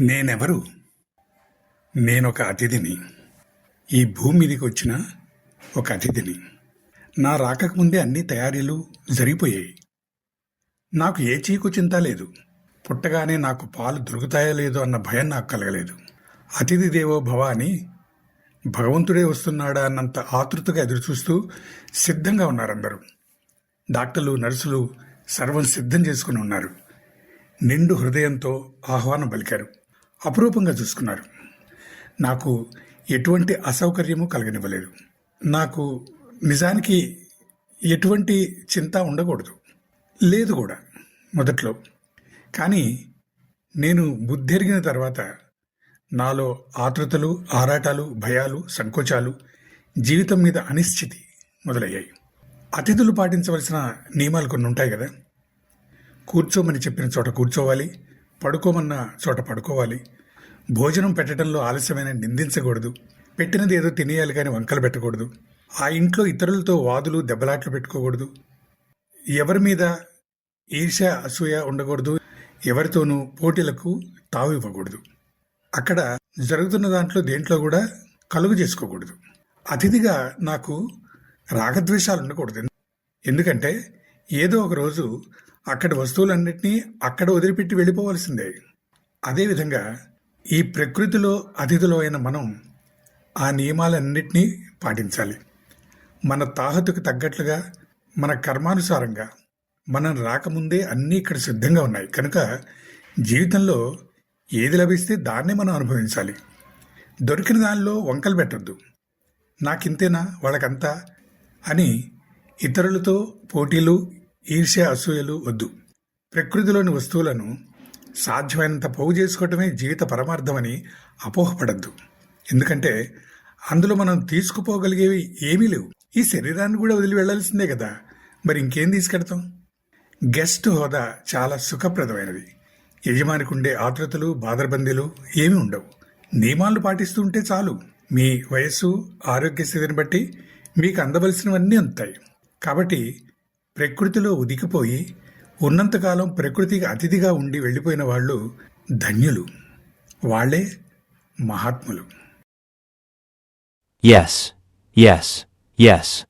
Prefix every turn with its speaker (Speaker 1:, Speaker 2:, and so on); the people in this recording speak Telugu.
Speaker 1: నేనెవరు? నేనొక అతిథిని. ఈ భూమి మీదకి వచ్చిన ఒక అతిథిని. నా రాకముందే అన్ని తయారీలు జరిగిపోయాయి. నాకు ఏ చీకు చింత లేదు. పుట్టగానే నాకు పాలు దొరుకుతాయో లేదో అన్న భయం నాకు కలగలేదు. అతిథి దేవో భవ అని భగవంతుడే వస్తున్నాడా అన్నంత ఆతృతగా ఎదురుచూస్తూ సిద్ధంగా ఉన్నారు అందరూ డాక్టర్లు నర్సులు సర్వం సిద్ధం చేసుకుని ఉన్నారు. నిండు హృదయంతో ఆహ్వానం పలికారు. అపురూపంగా చూసుకున్నారు. నాకు ఎటువంటి అసౌకర్యము కలగనివ్వలేదు. నాకు నిజానికి ఎటువంటి చింత ఉండకూడదు. లేదు కూడా మొదట్లో. కానీ నేను బుద్ధెరిగిన తర్వాత నాలో ఆతృతలు ఆరాటాలు భయాలు సంకోచాలు జీవితం మీద అనిశ్చితి మొదలయ్యాయి. అతిథులు పాటించవలసిన నియమాలు కొన్ని ఉంటాయి కదా. కూర్చోమని చెప్పిన చోట కూర్చోవాలి. పడుకోమన్న చోట పడుకోవాలి. భోజనం పెట్టడంలో ఆలస్యమైన నిందించకూడదు. పెట్టినది ఏదో తినేయాలి కానీ వంకలు పెట్టకూడదు. ఆ ఇంట్లో ఇతరులతో వాదులు దెబ్బలాట్లు పెట్టుకోకూడదు. ఎవరి మీద ఈర్ష అసూయ ఉండకూడదు. ఎవరితోనూ పోటీలకు తావు ఇవ్వకూడదు. అక్కడ జరుగుతున్న దాంట్లో దేంట్లో కూడా కలుగు చేసుకోకూడదు. అతిథిగా నాకు రాగద్వేషాలు ఉండకూడదు. ఎందుకంటే ఏదో ఒక రోజు అక్కడి వస్తువులన్నింటినీ అక్కడ వదిలిపెట్టి వెళ్ళిపోవలసిందే. అదేవిధంగా ఈ ప్రకృతిలో అతిథులు అయిన మనం ఆ నియమాలన్నింటినీ పాటించాలి. మన తాహతుకు తగ్గట్లుగా మన కర్మానుసారంగా మనం రాకముందే అన్నీ ఇక్కడ సిద్ధంగా ఉన్నాయి. కనుక జీవితంలో ఏది లభిస్తే దాన్నే మనం అనుభవించాలి. దొరికిన దానిలో వంకలు పెట్టద్దు. నాకింతేనా వాళ్ళకంతా అని ఇతరులతో పోటీలు ఈర్ష్య అసూయలు వద్దు. ప్రకృతిలోని వస్తువులను సాధ్యమైనంత పోగు చేసుకోవటమే జీవిత పరమార్థమని అపోహపడద్దు. ఎందుకంటే అందులో మనం తీసుకుపోగలిగేవి ఏమీ లేవు. ఈ శరీరాన్ని కూడా వదిలి వెళ్ళాల్సిందే కదా. మరి ఇంకేం తీసుకెడతాం? గెస్ట్ హోదా చాలా సుఖప్రదమైనది. యజమానికి ఉండే ఆతృతలు బాదరబందీలు ఏమీ ఉండవు. నియమాలు పాటిస్తూ ఉంటే చాలు. మీ వయస్సు ఆరోగ్య స్థితిని బట్టి మీకు అందవలసినవన్నీ అందుతాయి కాబట్టి ప్రకృతిలో ఉదికిపోయి ఉన్నంతకాలం ప్రకృతికి అతిథిగా ఉండి వెళ్ళిపోయిన వాళ్ళు ధన్యులు. వాళ్ళే మహాత్ములు.
Speaker 2: Yes yes yes